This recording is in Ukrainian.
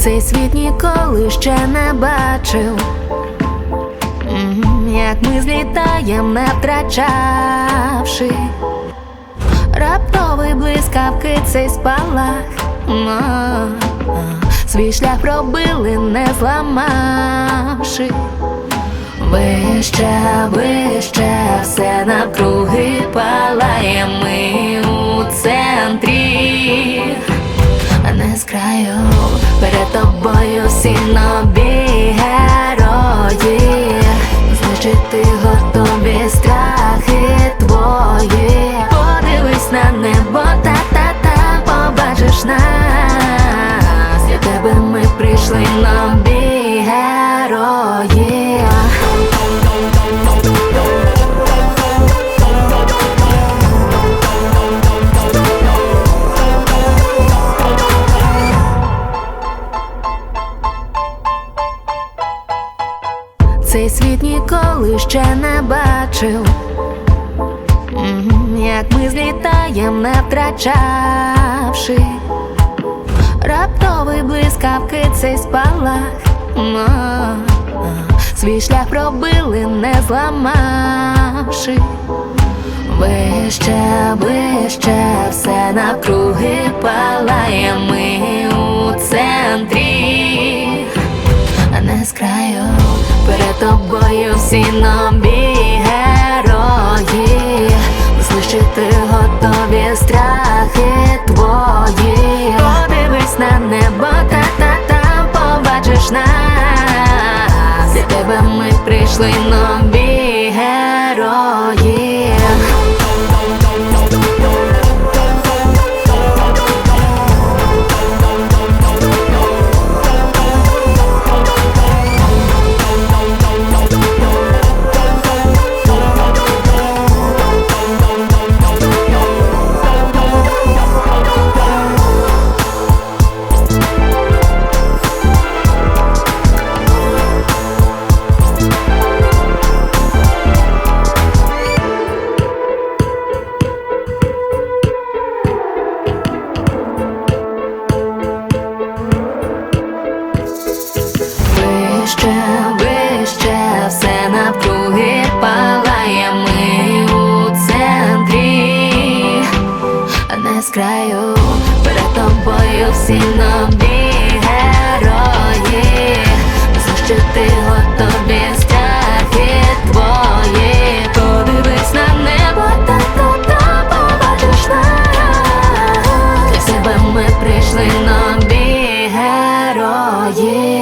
Цей світ ніколи ще не бачив, як ми злітаєм, не втрачавши раптовий блискавки цей спалах. Свій шлях пробили, не зламавши. Вище, вище, все навкруги тобою всі нові герої. ти готові страхи твої. Подивись на небо, та-та-та, побачиш нас. Для тебе ми прийшли нові Цей світ ніколи ще не бачив, як ми злітаєм, не втрачавши раптовий блискавки цей спалах. Свій шлях пробили, не зламавши. Вище, вище, все навкруги палає ми тобою всі нові герої, знищити готові страхи твої. Подивись на небо, та-та-та, побачиш нас. Для тебе ми прийшли нові палає ми у центрі, не з краю перед тобою всі нові герої, Знищити готові страхи твої. Подивись на небо, та-та-та, побачиш нас. Для себе ми прийшли нові герої.